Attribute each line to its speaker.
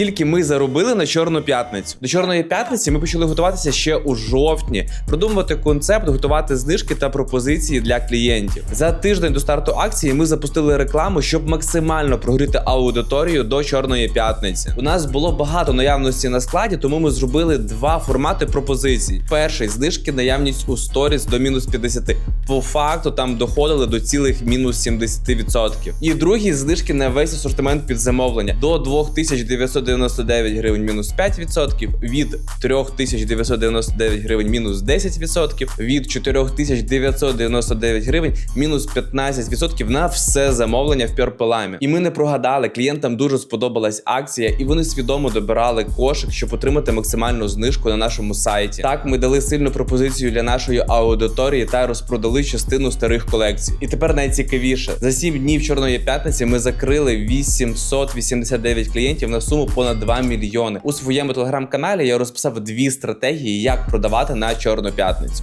Speaker 1: скільки ми заробили на чорну п'ятницю. До чорної п'ятниці ми почали готуватися ще у жовтні, продумувати концепт, готувати знижки та пропозиції для клієнтів. За тиждень до старту акції ми запустили рекламу, щоб максимально прогріти аудиторію до чорної п'ятниці. У нас було багато наявності на складі, тому ми зробили два формати пропозицій. Перший знижки наявність у сторіс до мінус 50. По факту там доходили до цілих мінус 70%. І другий знижки на весь асортимент під замовлення до 2999 гривень мінус 5%, від 3999 гривень мінус 10%, від 4999 гривень мінус 15% на все замовлення в Пьорпеламі. І ми не прогадали. Клієнтам дуже сподобалась акція, і вони свідомо добирали кошик, щоб отримати максимальну знижку на нашому сайті. Так, ми дали сильну пропозицію для нашої аудиторії та розпродали частину старих колекцій. І тепер найцікавіше за 7 днів чорної п'ятниці ми закрили 889 клієнтів на суму понад 2 мільйони. У своєму телеграм-каналі я розписав дві стратегії, як продавати на чорну п'ятницю.